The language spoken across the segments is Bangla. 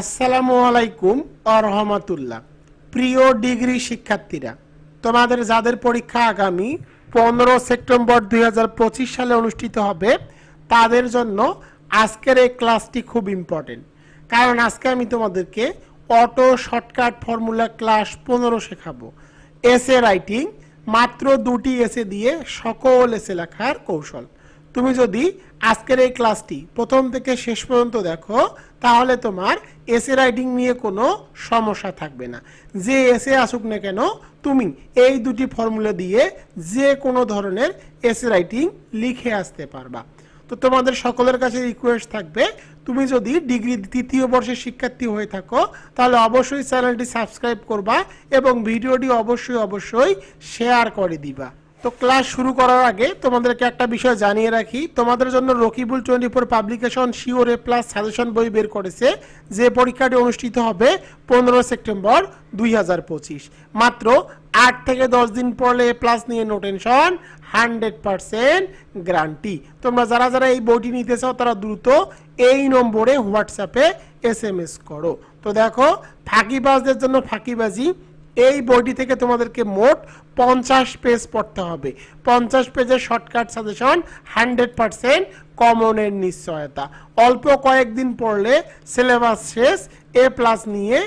আসসালামু আলাইকুম রহমতুল্লাহ। প্রিয় ডিগ্রি শিক্ষার্থীরা, তোমাদের যাদের পরীক্ষা আগামী পনেরো সেপ্টেম্বর দুই হাজার পঁচিশ সালে অনুষ্ঠিত হবে, তাদের জন্য আজকের এই ক্লাসটি খুব ইম্পর্টেন্ট কারণ আজকে আমি তোমাদেরকে অটো শর্টকাট ফর্মুলা ক্লাস পনেরো শেখাবো। এসে রাইটিং মাত্র দুটি এসে দিয়ে সকল এসে লেখার কৌশল। তুমি যদি আজকের এই ক্লাসটি প্রথম থেকে শেষ পর্যন্ত দেখো, তাহলে তোমার এসে রাইটিং নিয়ে কোনো সমস্যা থাকবে না। যে এসে আসুক না কেন, তুমি এই দুটি ফর্মুলা দিয়ে যে কোনো ধরনের এসে রাইটিং লিখে আসতে পারবা। তো তোমাদের সকলের কাছে রিকোয়েস্ট থাকবে, তুমি যদি ডিগ্রি তৃতীয় বর্ষের শিক্ষার্থী হয়ে থাকো, তাহলে অবশ্যই চ্যানেলটি সাবস্ক্রাইব করবা এবং ভিডিওটি অবশ্যই অবশ্যই শেয়ার করে দিবা। তো ক্লাস শুরু করার আগে তোমাদেরকে একটা বিষয় জানিয়ে রাখি। তোমাদের জন্য Rakibul twenty four publication sure A plus suggestion বই বের করেছে, যে পরীক্ষাটি অনুষ্ঠিত হবে পনেরো সেপ্টেম্বর দুই হাজার পঁচিশ। মাত্র আট থেকে দশ দিন এ প্লাস নিয়ে no tension hundred percent guarantee তোমরা যারা যারা এই বইটি নিতে চাও, তারা দ্রুত এই নম্বরে হোয়াটসঅ্যাপে এস এম এস করো। তো দেখো, ফাঁকিবাজদের জন্য ফাঁকিবাজি। এই বইটি থেকে তোমাদেরকে মোট পঞ্চাশ পেজ পড়তে হবে। পঞ্চাশ পেজের শর্টকাট সাজেশন হান্ড্রেড পারসেন্ট কমনের নিশ্চয়তা। অল্প কয়েকদিন পড়লে সিলেবাস শেষ, এ প্লাস নিয়ে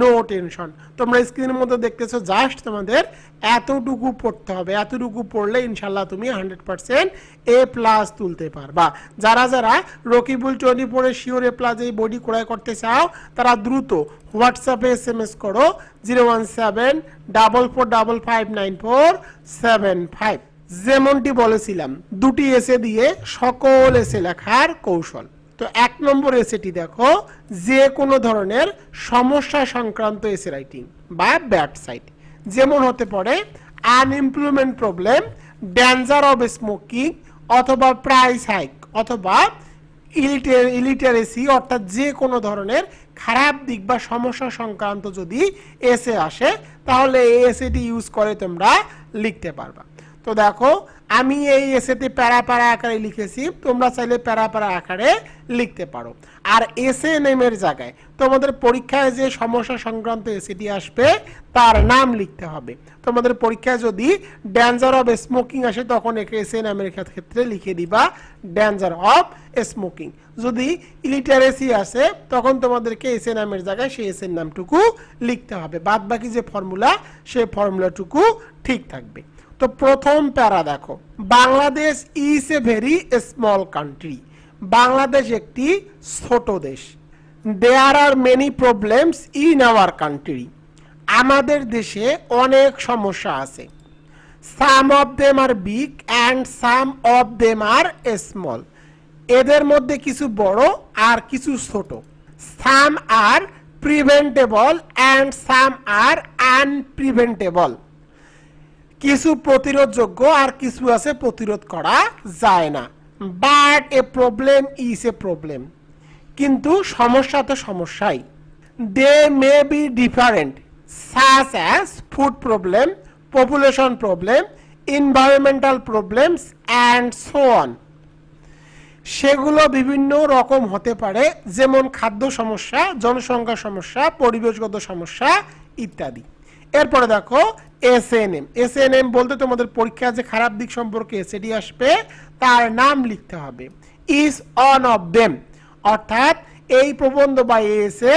নো টেনশন তোমরা স্ক্রিনের মধ্যে দেখতেছো জাস্ট তোমাদের এতটুকু পড়তে হবে। এতটুকু পড়লে ইনশাল্লাহ তুমি হান্ড্রেড পারসেন্ট এ প্লাস তুলতে পারবা। যারা যারা রকিবুল টোয়েন্টি ফোরের শিওর এ প্লাস এই বডি ক্রয় করতে চাও, তারা দ্রুত হোয়াটসঅ্যাপে এস এম এস করো zero one seven double four double five nine four seven five যেমনটি বলেছিলাম, দুটি এসে দিয়ে সকল এসে লেখার কৌশল। তো এক নম্বর এসেটি দেখো, যে কোনো ধরনের সমস্যা সংক্রান্ত এসে রাইটিং বা ব্যাড সাইড যেমন হতে পারে unemployment problem danger of smoking অথবা প্রাইস হাইক অথবা ইলিটারেসি অর্থাৎ যে কোনো ধরনের খারাপ দিক বা সমস্যা সংক্রান্ত যদি এসে আসে, তাহলে এই এসেটি ইউজ করে তোমরা লিখতে পারবা। তো দেখো, আমি এই এসেতে প্যারা প্যারা আকারে লিখেছি, তোমরা চাইলে প্যারা প্যারা আকারে লিখতে পারো। আর এসে নেমের জায়গায় তোমাদের পরীক্ষায় যে সমস্যা সংক্রান্ত এসেটি আসবে, তার নাম লিখতে হবে। তোমাদের পরীক্ষায় যদি ড্যাঞ্জার অফ স্মোকিং আসে, তখন একে এসে নামের ক্ষেত্রে লিখে দিবা ড্যাঞ্জার অফ স্মোকিং যদি ইলিটারেসি আসে, তখন তোমাদেরকে এসে নামের জায়গায় সেই এসের নামটুকু লিখতে হবে। বাদ বাকি যে ফর্মুলা সেই ফর্মুলাটুকু ঠিক থাকবে। তো প্রথম প্যারা দেখো। Bangladesh is a very small country Bangladesh একটি ছোট দেশ। There are many problems in our country আমাদের দেশে অনেক সমস্যা আছে। Some of them are big and some of them are small এদের মধ্যে কিছু বড় আর কিছু ছোট। সাম আর প্রিভেন্টেবল অ্যান্ড সাম আর আনপ্রিভেন্টেবল কিছু প্রতিরোধযোগ্য আর কিছু আছে প্রতিরোধ করা যায় না। But a problem is a problem কিন্তু সমস্যা তো সমস্যাই। They may be different such as food problem population problem environmental problems and so on সেগুলো বিভিন্ন রকম হতে পারে, যেমন খাদ্য সমস্যা, জনসংখ্যা সমস্যা, পরিবেশগত সমস্যা, ইত্যাদি। এরপরে দেখো S N M S N M বলতে তোমাদের পরীক্ষা যে খারাপ দিক সম্পর্কে এসএডি আসবে, তার নাম লিখতে হবে। ইজ অন অফ দেম অর্থাৎ এই প্রবন্ধ বা এসে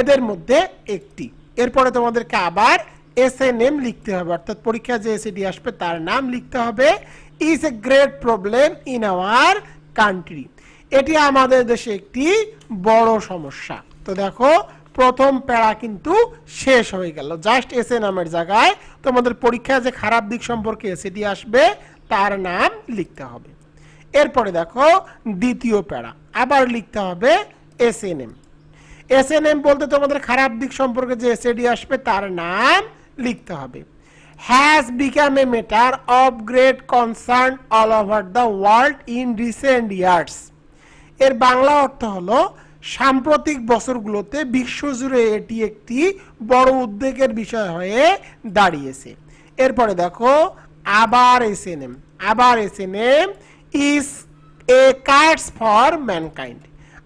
এদের মধ্যে একটি। এরপরে তোমাদেরকে আবার এস এন এম লিখতে হবে। অর্থাৎ পরীক্ষা যে এসএডি আসবে, তার নাম লিখতে হবে। Is a great problem in our country এটি আমাদের দেশে একটি বড় সমস্যা। তো দেখো প্রথম প্যারা কিন্তু শেষ হয়ে গেল। জাস্ট এসে নামের জায়গায় তোমাদের পরীক্ষায় যে খারাপ দিক সম্পর্কে এসেটি আসবে, তার নাম লিখতে হবে। এরপরে দেখো, দ্বিতীয় প্যারা। আবার লিখতে হবে S N M S N M বলতে তোমাদের খারাপ দিক সম্পর্কে যে এসএডি আসবে, তার নাম লিখতে হবে। Has become a matter of great concern all over the world in recent years এর বাংলা অর্থ হলো সাম্প্রতিক বছরগুলোতে বিশ্বজুড়ে এটি একটি বড় উদ্বেগের বিষয় হয়ে দাঁড়িয়েছে। এরপরে দেখো, আবার এসএনএম আবার SNM is a curse for mankind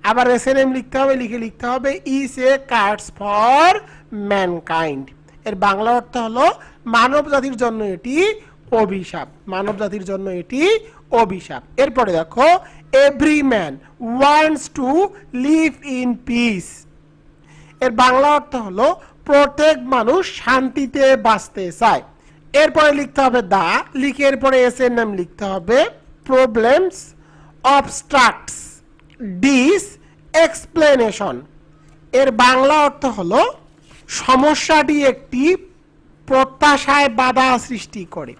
আবার এস এন এম লিখতে হবে, লিখে লিখতে হবে is a curse for mankind এর বাংলা অর্থ হলো মানব জাতির জন্য এটি অভিশাপ, মানব জাতির জন্য এটি অভিশাপ। এরপরে দেখো every man wants to live in peace এর বাংলা অর্থ হলো, প্রত্যেক মানুষ শান্তিতে বাঁচতে চায়। এরপরে লিখতে হবে দা, লিখে এরপরে এস এর নাম লিখতে হবে। প্রবলেমস অবস্ট্রাক্টস ডিস এক্সপ্লেনেশন এর বাংলা অর্থ হলো, সমস্যাটি একটি প্রত্যাশায় বাধা সৃষ্টি করে।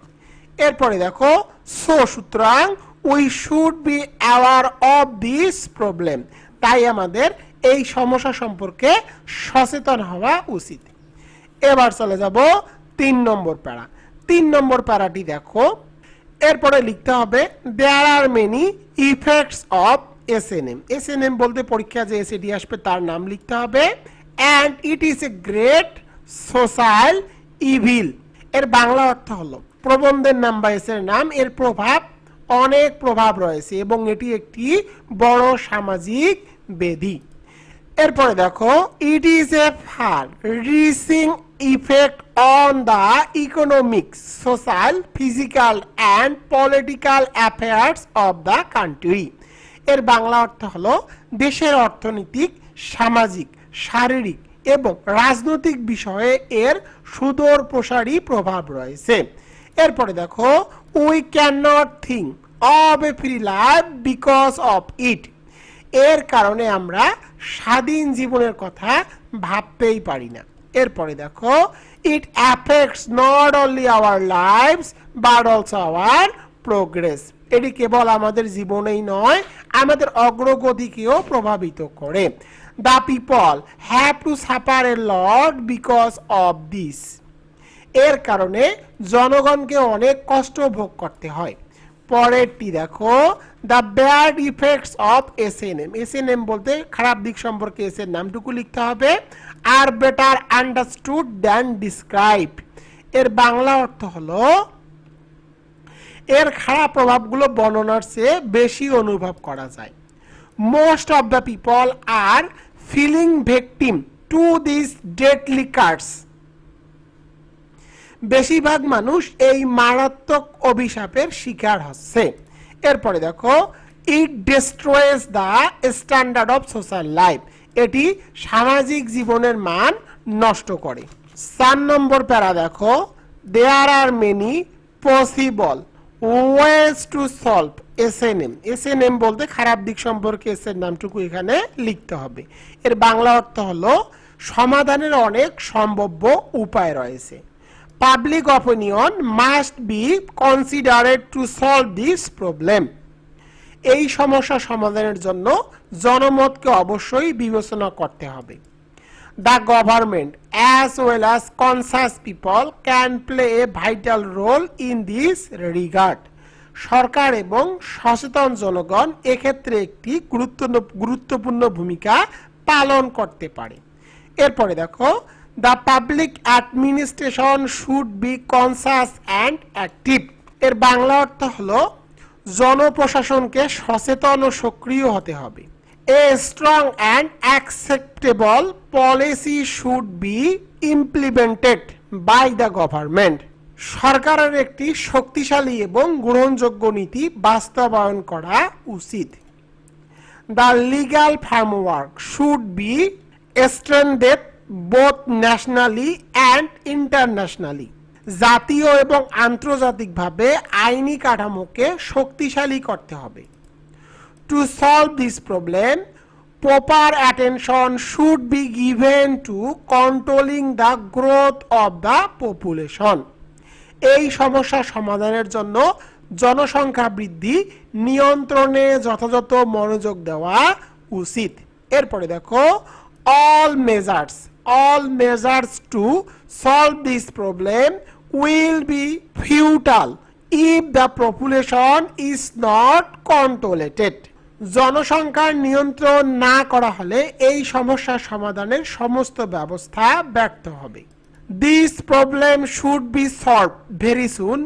এরপরে দেখো, সো সুতরাং we should be aware of this problem তাই আমাদের এই সমস্যা সম্পর্কে সচেতন হওয়া উচিত। এবার চলে যাব তিন নম্বর প্যারা। তিন নম্বর প্যারাটি দেখো। এরপরে লিখতে হবে there are many effects of S N M S N M বলতে পরীক্ষা যে এসএডি আসবে তার নাম লিখতে হবে and it is a great social evil এর বাংলা অর্থ হলো, প্রবন্ধের নাম বা এসের নাম এর প্রভাব অনেক প্রভাব রয়েছে এবং এটি একটি বড় সামাজিক বেধি। এরপরে দেখো it is a far reaching effect on the economic social physical and political affairs of the country এর বাংলা অর্থ হলো দেশের অর্থনৈতিক, সামাজিক, শারীরিক এবং রাজনৈতিক বিষয়ে এর সুদূর প্রসারী প্রভাব রয়েছে। এরপরে দেখো we can not think of a free life because of it এর কারণে আমরা স্বাধীন জীবনের কথা ভাবতেই পারি না। এরপরে দেখো it affects not only our lifes but also our progress এটি কেবল আমাদের জীবনেই নয়, আমাদের অগ্রগতিকেও প্রভাবিত করে। The people have to suffer a lot because of this এর কারণে জনগণকে অনেক কষ্ট ভোগ করতে হয়। পরেরটি দেখো the bad effects of S N M S N M বলতে খারাপ দিক সম্পর্কে এস এর নামটুকু লিখতে হবে। Are better understood than describe এর বাংলা অর্থ হলো, এর খারাপ প্রভাবগুলো বর্ণনার চেয়ে বেশি অনুভব করা যায়। Most of the people are feeling victim to this deadly curse বেশিরভাগ মানুষ এই মারাত্মক অভিশাপের শিকার হচ্ছে। এরপরে দেখো it destroys the standard of social life এটি সামাজিক জীবনের মান নষ্ট করে। চার নম্বর প্যারা দেখো there are many possible ways to solve S N M S N M বলতে খারাপ দিক সম্পর্কে এস এর নামটুকু এখানে লিখতে হবে। এর বাংলা অর্থ হলো, সমাধানের অনেক সম্ভাব্য উপায় রয়েছে। Public opinion must be considered to solve this problem এই সমস্যা সমাধানের জন্য জনমতকে অবশ্যই বিবেচনা করতে হবে। The government as well as conscious people can play a vital role in this regard সরকার এবং সচেতন জনগণ এক্ষেত্রে একটি গুরুত্বপূর্ণ ভূমিকা পালন করতে পারে। এরপরে দেখো the public administration should be conscious and active এর বাংলা অর্থ হলো, জনপ্রশাসনকে সচেতন ও সক্রিয় হতে হবে। A strong and acceptable policy should be implemented by the government সরকারের একটি শক্তিশালী এবং গ্রহণযোগ্য নীতি বাস্তবায়ন করা উচিত। The legal framework should be strengthened both nationally and internationally জাতীয় এবং আন্তর্জাতিকভাবে আইনি কাঠামোকে শক্তিশালী করতে হবে। To solve this problem proper attention should be given to controlling the growth of the population এই সমস্যা সমাধানের জন্য জনসংখ্যা বৃদ্ধি, নিয়ন্ত্রণে যথাযথ মনোযোগ দেওয়া উচিত। এরপরে দেখো all measures all measures to solve this problem will be futile if the population is not controlated জনসংখ্যার নিয়ন্ত্রণ না করা হলে এই সমস্যার সমাধানের সমস্ত ব্যবস্থা ব্যর্থ হবে। This problem should be solve very soon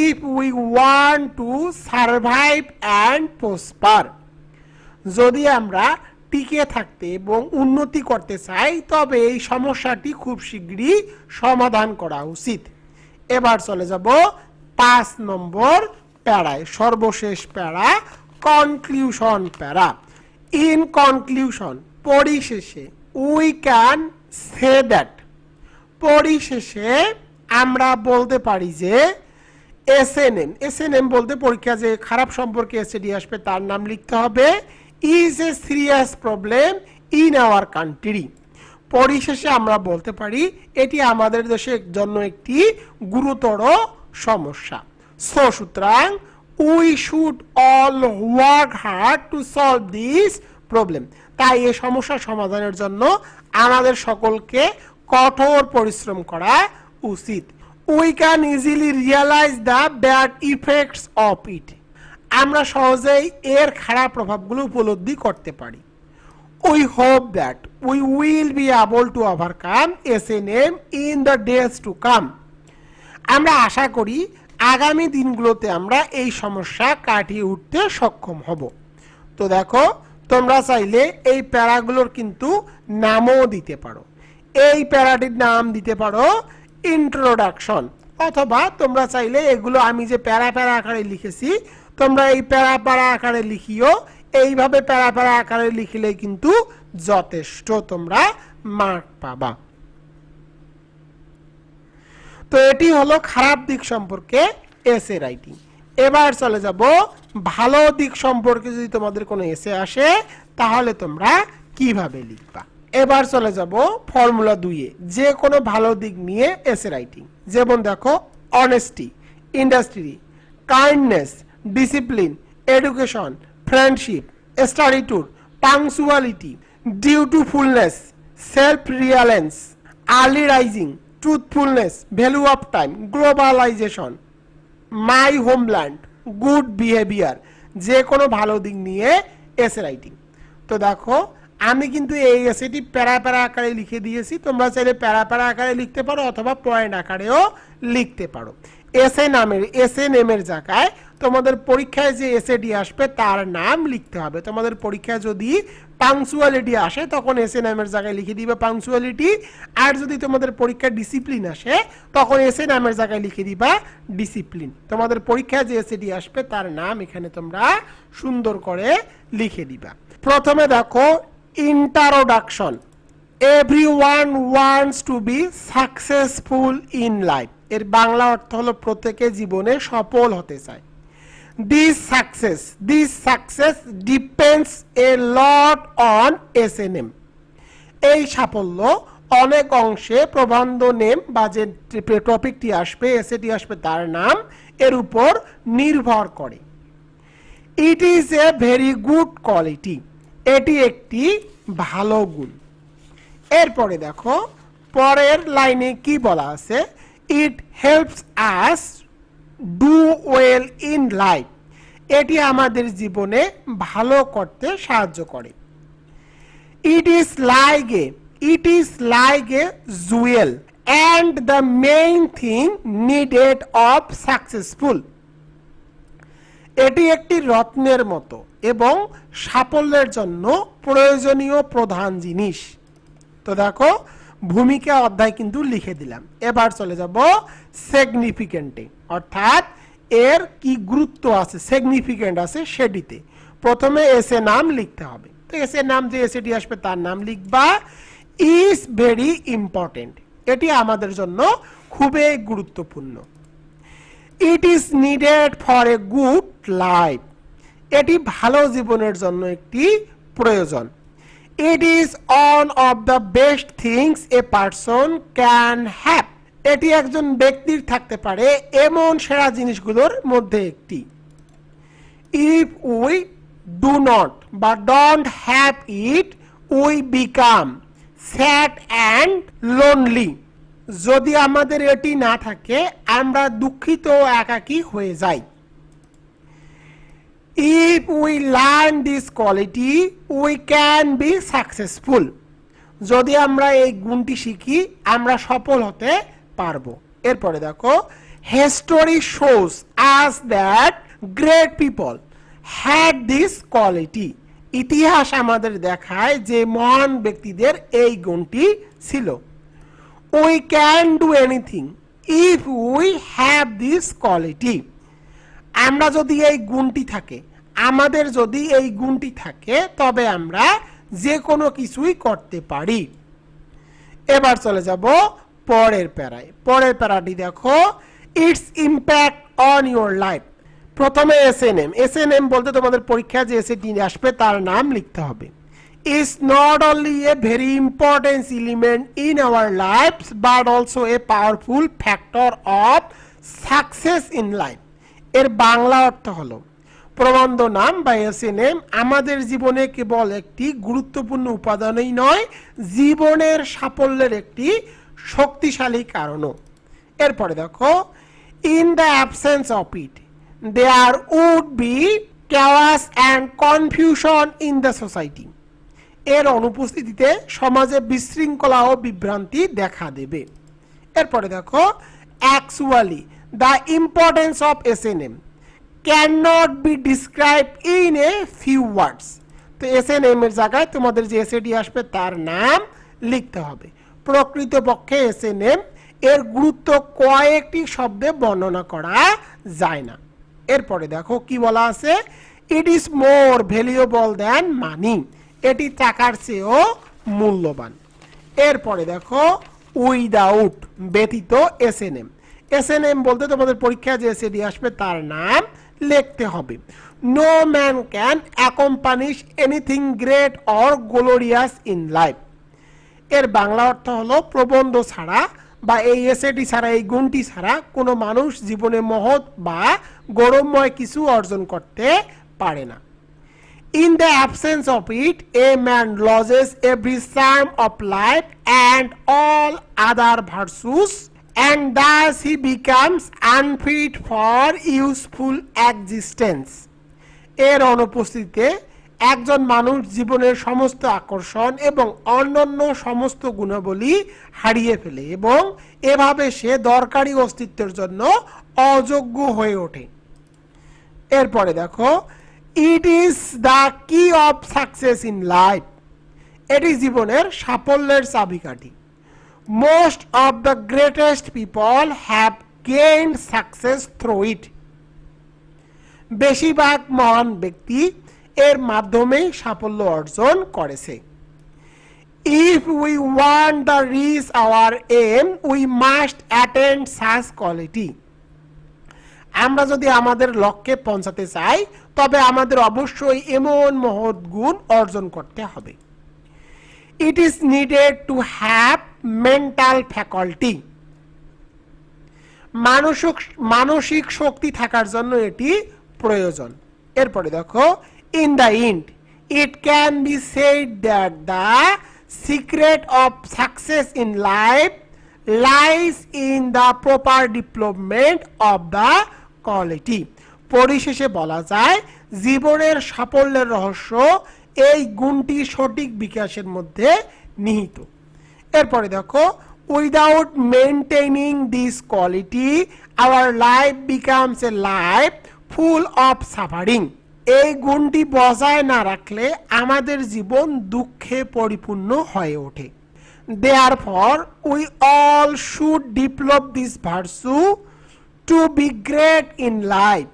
if we want to survive and prosper যদি আমরা টিকে থাকতে এবং উন্নতি করতে চাই, তবে এই সমস্যাটি খুব শীঘ্রই সমাধান করা উচিত। এবার চলে যাব পাঁচ নম্বর প্যারায়, সর্বশেষ para conclusion para. In conclusion পরিশেষে উই ক্যান সে দ্যাট পরিশেষে আমরা বলতে পারি যে S N M S N M বলতে পরীক্ষা যে খারাপ সম্পর্কে এসএডি আসবে, তার নাম লিখতে হবে is a serious problem in our country পরিশেষে আমরা বলতে পারি, এটি আমাদের দেশের জন্য একটি গুরুতর সমস্যা। সো সুতরাং we should all work hard to solve this problem তাই এই সমস্যার সমাধানের জন্য আমাদের সকলকে কঠোর পরিশ্রম করা উচিত। We can easily realise the bad effects of it আমরা সহজেই এর খারাপ প্রভাবগুলো উপলব্ধি করতে পারি। We hope that we will be able to overcome S N M in the days to come আমরা আশা করি আগামী দিনগুলোতে আমরা এই সমস্যা কাটিয়ে উঠতে সক্ষম হব। তো দেখো, তোমরা চাইলে এই প্যারাগুলোর কিন্তু নামও দিতে পারো। এই প্যারাটির নাম দিতে পারো ইন্ট্রোডাকশন অথবা তোমরা চাইলে এগুলো আমি যে প্যারা প্যারা আকারে লিখেছি তোমরা এই প্যারা প্যারা আকারে লিখিও। এইভাবে প্যারা আকারে লিখলে কিন্তু যথেষ্ট তোমরা মার্ক পাবা। তো এটি হলো খারাপ দিক সম্পর্কে এসে রাইটিং এবার চলে যাব ভালো দিক সম্পর্কে যদি তোমাদের কোনো এসে আসে, তাহলে তোমরা কীভাবে লিখবা? এবার চলে যাব ফর্মুলা দুইয়ে। যে কোনো ভালো দিক নিয়ে এসে রাইটিং যেমন দেখো honesty industry kindness discipline education friendship স্টাডিটুড punctuality dutifulness self reliance early rising truthfulness value of time globalisation my homeland good behaviour যে কোনো ভালো দিক নিয়ে এসে রাইটিং তো দেখো, আমি কিন্তু এই এসেটি প্যারা প্যারা আকারে লিখে দিয়েছি, তোমরা চাইলে প্যারা প্যারা আকারে লিখতে পারো অথবা পয়েন্ট আকারেও লিখতে পারো। এসে নামের এসে নেমের জায়গায় তোমাদের পরীক্ষায় যে এসএডি আসবে, তার নাম লিখতে হবে। তোমাদের পরীক্ষায় যদি পাংচুয়ালিটি আসে, তখন এসে নামের জায়গায় লিখে দিবে পাংচুয়ালিটি আর যদি তোমাদের পরীক্ষায় ডিসিপ্লিন আসে, তখন এসে নামের জায়গায় লিখে দিবা ডিসিপ্লিন তোমাদের পরীক্ষায় যে এসএডি আসবে, তার নাম এখানে তোমরা সুন্দর করে লিখে দিবা। প্রথমে দেখো introduction every one wants to be successful in life এর বাংলা অর্থ হলো প্রত্যেকে জীবনে সফল হতে চায়। This success this success depends a lot on S N M এই সাফল্য অনেক অংশে প্রবন্ধ নেম বা যে টপিকটি আসবে এসেটি আসবে, তার নাম এর উপর নির্ভর করে। It is a very good quality এটি একটি ভালো গুণ। এরপরে দেখো, পরের লাইনে কি বলা আছে? It helps us do well in life এটি আমাদের জীবনে ভালো করতে সাহায্য করে। It is like a it is like a jewel and the main thing needed of successful এটি একটি রত্নের মতো এবং সাফল্যের জন্য প্রয়োজনীয় প্রধান জিনিস। তো দেখো ভূমিকা অধ্যায় কিন্তু লিখে দিলাম। এবার চলে যাব সিগনিফিকেন্টে অর্থাৎ এর কি গুরুত্ব আছে সিগনিফিকেন্ট আছে সেটিতে। প্রথমে এসে নাম লিখতে হবে। তো এসে নাম যে এসেটি আসবে, তার নাম লিখবা ইজ ভেরি ইম্পর্টেন্ট এটি আমাদের জন্য খুবই গুরুত্বপূর্ণ। It is needed for a good life এটি ভালো জীবনের জন্য একটি প্রয়োজন। It is on of the best things a person can have এটি একজন ব্যক্তির থাকতে পারে এমন সেরা জিনিসগুলোর মধ্যে একটি। ইফ উই ডু নট বা don't have it we become sad and lonely যদি আমাদের এটি না থাকে, আমরা দুঃখিত একাকী হয়ে যাই। If we learn this quality we can be successful যদি আমরা এই গুণটি শিখি, আমরা সফল হতে পারব। এরপরে দেখো history shows us that great people had this quality ইতিহাস আমাদের দেখায় যে মহান ব্যক্তিদের এই গুণটি ছিল। We can do anything if we have this quality আমরা যদি এই গুণটি থাকে, আমাদের যদি এই গুণটি থাকে, তবে আমরা যে কোনো কিছুই করতে পারি। এবার চলে যাব পরের প্যারায়। পরের প্যারাটি দেখো its impact on your life প্রথমে S N M S N M বলতে তোমাদের পরীক্ষা যে এসে আসবে, তার নাম লিখতে হবে। Is not only a very important element in our life but also a powerful factor of success in life এর বাংলা অর্থ হলো, প্রবন্ধ নাম বা এসে নেম আমাদের জীবনে কেবল একটি গুরুত্বপূর্ণ উপাদানই নয়, জীবনের সাফল্যের একটি শক্তিশালী কারণও। এরপরে দেখো in the absence of it there would be chaos and confusion in the society এর অনুপস্থিতিতে সমাজে বিশৃঙ্খলা ও বিভ্রান্তি দেখা দেবে। এরপরে দেখো actually S N M cannot be describe in a few words তো এস এন এম এর জায়গায় তোমাদের যে এসএডি আসবে, তার নাম লিখতে হবে। প্রকৃতপক্ষে এস এন এম এর গুরুত্ব কয়েকটি শব্দে বর্ণনা করা যায় না। এরপরে দেখো কি বলা আছে it is more valuable than money এটি টাকার চেয়েও মূল্যবান। এরপরে দেখো উইদাউট ব্যতীত S N M S N M বলতে তোমাদের পরীক্ষা যে এসএডি আসবে তার নাম লিখতে হবে। No man can accomplish anything great or glorious in life এর বাংলা অর্থ হলো প্রবন্ধ ছাড়া বা এই এসএটি ছাড়া এই গুণটি ছাড়া কোনো মানুষ জীবনে মহৎ বা গৌরবময় কিছু অর্জন করতে পারে না। In the absence of it a man loses every charm of life and all other virtues, and thus he becomes unfit for useful existence. এর অনুপস্থিতিতে একজন মানুষ জীবনের সমস্ত আকর্ষণ এবং অন্যান্য সমস্ত গুণাবলী হারিয়ে ফেলে এবং এভাবে সে দরকারি অস্তিত্বের জন্য অযোগ্য হয়ে ওঠে। এরপরে দেখো it is the key of success in life এটি জীবনের সাফল্যের চাবিকাঠি। Most of the greatest people have gain success through it বেশিরভাগ মহান ব্যক্তি এর মাধ্যমেই সাফল্য অর্জন করেছে। If we want the reach our aim we must attend such quality আমরা যদি আমাদের লক্ষ্যে পৌঁছাতে চাই, তবে আমাদের অবশ্যই এমন মহৎ গুণ অর্জন করতে হবে। It is needed to have mental faculty মানসিক মানসিক শক্তি থাকার জন্য এটি প্রয়োজন। এরপরে দেখো in the end it can be said that the secret of success in life lies in the proper development of the quality পরিশেষে বলা যায়, জীবনের সাফল্যের রহস্য এই গুণটি সঠিক বিকাশের মধ্যে নিহিত। এরপরে দেখো without maintaining this quality our life becomes a life full of suffering এই গুণটি বজায় না রাখলে আমাদের জীবন দুঃখে পরিপূর্ণ হয়ে ওঠে। Therefore we all should develop this virtue to be great in life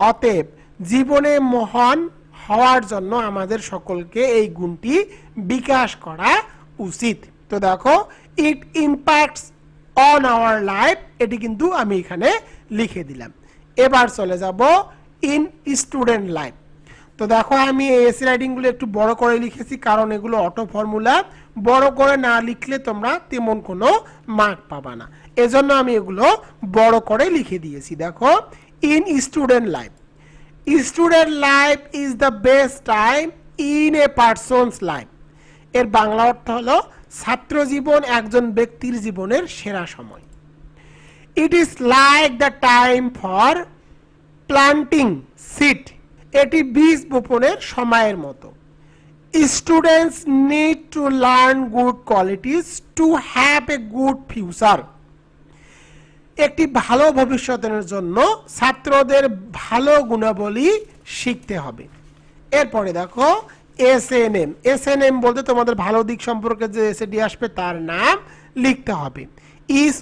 অতএব, জীবনে মহান হওয়ার জন্য আমাদের সকলকে এই গুণটি বিকাশ করা উচিত। তো দেখো it impacts on our life এটি কিন্তু আমি এখানে লিখে দিলাম। এবার চলে যাব ইন স্টুডেন্ট লাইফ তো দেখো, আমি এই এসি রাইটিংগুলো একটু বড় করে লিখেছি, কারণ এগুলো অটো ফর্মুলা বড় করে না লিখলে তোমরা তেমন কোনো মার্ক পাবা না। এজন্য আমি এগুলো বড় করে লিখে দিয়েছি। দেখো in student life student life is the best time in a person's life এর বাংলা অর্থ হলো ছাত্র জীবন একজন ব্যক্তির জীবনের সেরা সময়। It is like the time for planting seed এটি বীজ বপনের সময়ের মতো। Students need to learn good qualities to have a good future একটি ভালো ভবিষ্যতের জন্য ছাত্রদের ভালো গুণাবলী শিখতে হবে। এরপরে দেখো S N M S N M বলতে তোমাদের ভালো দিক সম্পর্কে যে এসএডি আসবে, তার নাম লিখতে হবে। Is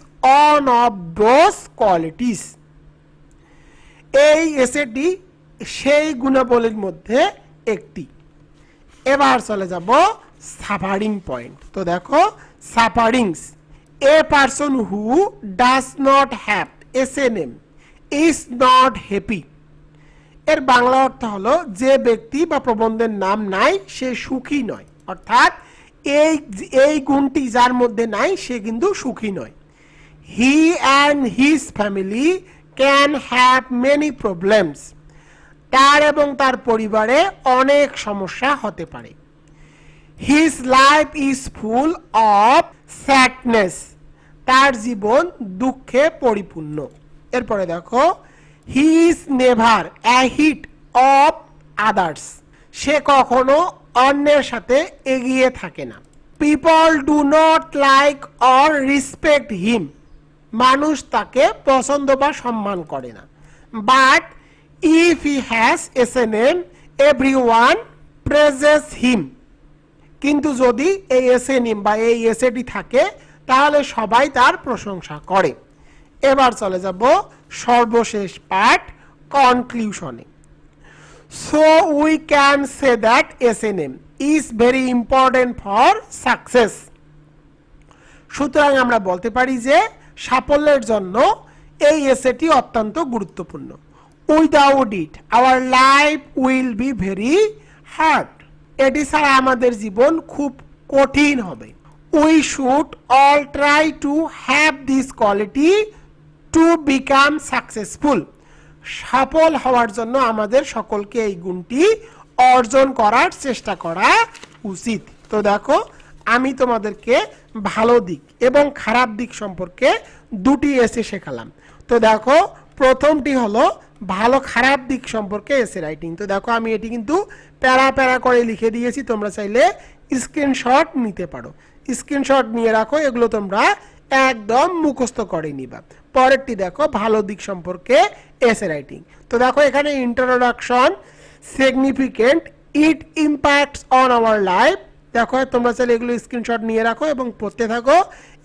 on of those qualities এই এসএডি সেই গুণাবলীর মধ্যে একটি। এবার চলে যাব সাফারিং পয়েন্ট তো দেখো sufferings a person who does not have S N M is not happy এর বাংলা অর্থ হলো যে ব্যক্তি বা প্রবন্ধের নাম নাই, সে সুখী নয়। অর্থাৎ এই এই গুণটি যার মধ্যে নাই, সে কিন্তু সুখী নয়। He and his family can have many problems তার এবং তার পরিবারে অনেক সমস্যা হতে পারে। His life is full of sadness তার জীবন দুঃখে পরিপূর্ণ। এরপরে দেখো he is never ahead of others সে কখনো অন্যের সাথে এগিয়ে থাকে না। People do not like or respect him মানুষ তাকে পছন্দ বা সম্মান করে না। But if he has S N M everyone praises him কিন্তু যদি এই এসএনএম বা এই এসএডি থাকে, তাহলে সবাই তার প্রশংসা করে। এবার চলে যাব সর্বশেষ part কনক্লিউশনে so we can say that S N M is very important for success সুতরাং আমরা বলতে পারি যে সাফল্যের জন্য এই এসএটি অত্যন্ত গুরুত্বপূর্ণ। Without it our life will be very hard এটি ছাড়া আমাদের জীবন খুব কঠিন হবে। We should all try to have this quality to become successful সফল হওয়ার জন্য আমাদের সকলকে এই গুণটি অর্জন করার চেষ্টা করা উচিত। তো দেখো, আমি তোমাদেরকে ভালো দিক এবং খারাপ দিক সম্পর্কে দুটি এসে শেখালাম। তো দেখো, প্রথমটি হলো ভালো খারাপ দিক সম্পর্কে এসে রাইটিং তো দেখো, আমি এটি কিন্তু প্যারা প্যারা করে লিখে দিয়েছি, তোমরা চাইলে স্ক্রিনশট নিতে পারো। স্ক্রিনশট নিয়ে রাখো, এগুলো তোমরা একদম মুখস্থ করে নিবা পরেরটি দেখো, ভালো দিক সম্পর্কে এসে রাইটিং তো দেখো, এখানে introduction significant it impacts on our life দেখো, তোমরা চাইলে এগুলো স্ক্রিনশট নিয়ে রাখো এবং পড়তে থাকো।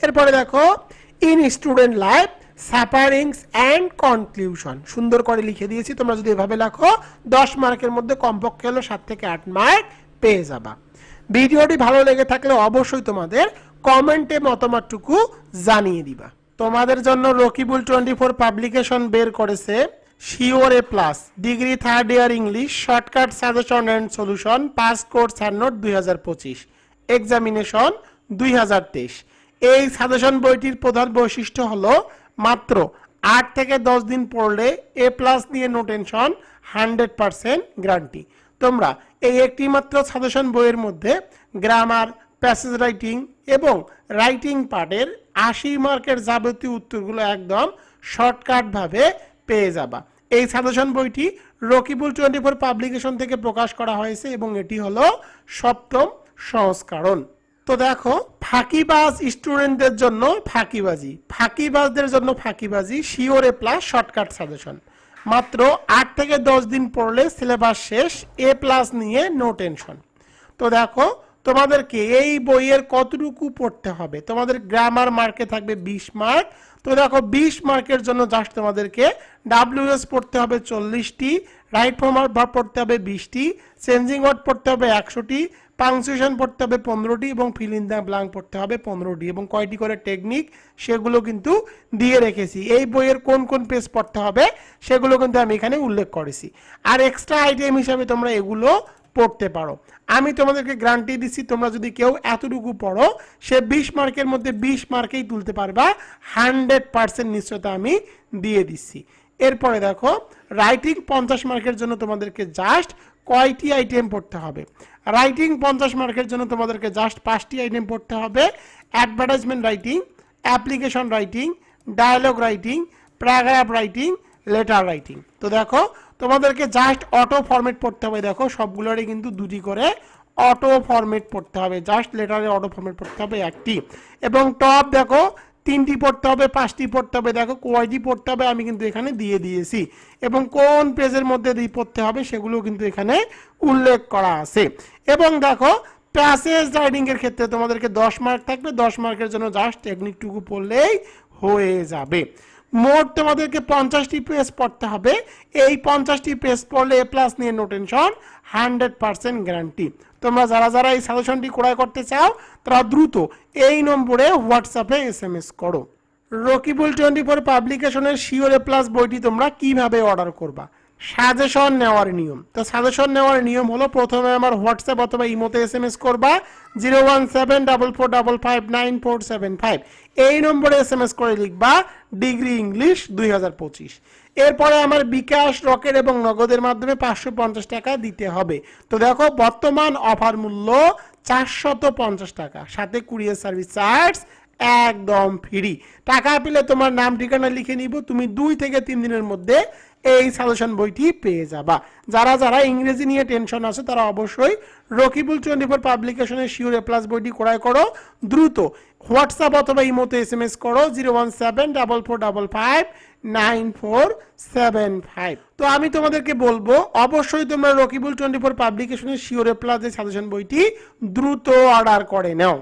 এরপরে দেখো in student life sufferings and conclusion সুন্দর করে লিখে দিয়েছি, তোমরা যদি এভাবে লেখো, দশ মার্কের মধ্যে কমপক্ষে হলো সাত থেকে আট মার্ক পেয়ে যাবা। ভিডিওটি ভালো লেগে থাকলে অবশ্যই তোমাদের কমেন্টে মতামতটুকু জানিয়ে দিবা। তোমাদের জন্য রকিবুল টোয়েন্টি ফোর পাবলিকেশন বের করেছে sure A plus. Degree third year English, shortcut suggestion and solution, pass course hand note দুই হাজার পঁচিশ। এক্সামিনেশন দুই হাজার তেইশ। এই সাজেশন বইটির প্রধান বৈশিষ্ট্য হলো, মাত্র আট থেকে দশ দিন পড়লে এ প্লাস নিয়ে no tension, hundred percent guarantee. তোমরা এই একটি মাত্র সাজেশন বইয়ের মধ্যে গ্রামার প্যাসেজ রাইটিং এবং রাইটিং পার্টের আশি মার্কের যাবতীয় উত্তরগুলো একদম শর্টকাটভাবে পেয়ে যাবা। এই সাজেশন বইটি রকিবুল টোয়েন্টি ফোর পাবলিকেশন থেকে প্রকাশ করা হয়েছে এবং এটি হলো সপ্তম সংস্করণ। তো দেখো, ফাঁকিবাজ স্টুডেন্টদের জন্য ফাঁকিবাজি। ফাঁকিবাজদের জন্য ফাঁকিবাজি শিওরে প্লাস শর্টকাট সাজেশন মাত্র আট থেকে দশ দিন পড়লে সিলেবাস শেষ এ প্লাস নিয়ে নো টেনশন তো দেখো তোমাদেরকে এই বইয়ের কতটুকু পড়তে হবে? তোমাদের গ্রামার মার্কে থাকবে বিশ মার্ক তো দেখো, বিশ মার্কের জন্য জাস্ট তোমাদেরকে ডাব্লিউএস পড়তে হবে চল্লিশটি রাইট ফর্ম ভার্ব পড়তে হবে বিশটি চেঞ্জিং ওয়ার্ড পড়তে হবে একশোটি পাংচুয়েশন পড়তে হবে পনেরোটি এবং ফিল দ্য ব্লাঙ্ক পড়তে হবে পনেরোটি এবং কয়টি করে টেকনিক সেগুলো কিন্তু দিয়ে রেখেছি। এই বইয়ের কোন কোন পেজ পড়তে হবে সেগুলো কিন্তু আমি এখানে উল্লেখ করেছি। আর এক্সট্রা আইটেম হিসাবে তোমরা এগুলো পড়তে পারো। আমি তোমাদেরকে গ্যারান্টি দিচ্ছি, তোমরা যদি কেউ এতটুকু পড়ো, সে বিশ মার্কের মধ্যে বিশ মার্কেই তুলতে পারবা। হান্ড্রেড পার্সেন্ট নিশ্চয়তা আমি দিয়ে দিচ্ছি। এরপরে দেখো রাইটিং পঞ্চাশ মার্কের জন্য তোমাদেরকে জাস্ট কয়টি আইটেম পড়তে হবে? রাইটিং পঞ্চাশ মার্কের জন্য তোমাদেরকে জাস্ট পাঁচটি আইটেম পড়তে হবে। Advertisement writing application writing dialogue writing paragraph writing letter writing তো দেখো, তোমাদেরকে জাস্ট অটো ফরম্যাট পড়তে হবে। দেখো, সবগুলোরই কিন্তু দুটি করে অটো ফরম্যাট পড়তে হবে। জাস্ট লেটারে অটো ফরম্যাট পড়তে হবে একটি। এবং টপ দেখো, তিনটি পড়তে হবে, পাঁচটি পড়তে হবে। দেখো, কয়টি পড়তে হবে আমি কিন্তু এখানে দিয়ে দিয়েছি। এবং কোন পেজের মধ্যে দিয়ে পড়তে হবে সেগুলো কিন্তু এখানে উল্লেখ করা আছে। এবং দেখো প্যাসেজ রাইডিং এর ক্ষেত্রে তোমাদেরকে দশ মার্ক থাকবে। দশ মার্কের জন্য জাস্ট টেকনিকটুকু পড়লেই হয়ে যাবে। মোট তোমাদেরকে পঞ্চাশটি পেজ পড়তে হবে। এই পঞ্চাশটি পেজ পড়লে এ প্লাস নিয়ে no tension hundred percent guarantee তোমরা যারা যারা এই সাজেশনটি ক্রয় করতে চাও, তারা দ্রুত এই নম্বরে হোয়াটসঅ্যাপে এস এম এস করো। রকিবুল টোয়েন্টি ফোর পাবলিকেশনের শিওর এ প্লাস বইটি তোমরা কীভাবে অর্ডার করবা? সাজেশন নেওয়ার নিয়ম। তো সাজেশন নেওয়ার নিয়ম হলো প্রথমে আমার হোয়াটসঅ্যাপ অথবা ইমোতে এস এম এস করবা zero one seven double four double five nine four seven five এই নম্বরে এস এম এস করে লিখবা ডিগ্রি ইংলিশ দুই হাজার পঁচিশ। এরপরে আমার বিকাশ, রকেট এবং নগদের মাধ্যমে পাঁচশো পঞ্চাশ টাকা দিতে হবে। তো দেখো, বর্তমান অফার মূল্য চারশত পঞ্চাশ টাকা। সাথে কুরিয়ার সার্ভিস চার্জ একদম ফ্রি। টাকা পেলে তোমার নাম, ঠিকানা লিখে নিব। তুমি দুই থেকে তিন দিনের মধ্যে এই সাজেশন বইটি পেয়ে যাবা। যারা যারা ইংরেজি নিয়ে টেনশন আছে, তারা অবশ্যই রকিবুল টোয়েন্টি ফোর পাবলিকেশনের শিওর এ প্লাস বইটি ক্রয় করো দ্রুত। হোয়াটসঅ্যাপ অথবা ইমোতে এস এম এস করো, zero one seven double four double five nine four seven five. তো আমি তোমাদেরকে বলব, অবশ্যই তোমরা রকিবুল টোয়েন্টি ফোর পাবলিকেশনের শিওরে প্লাজের সাজেশন বইটি দ্রুত অর্ডার করে নাও।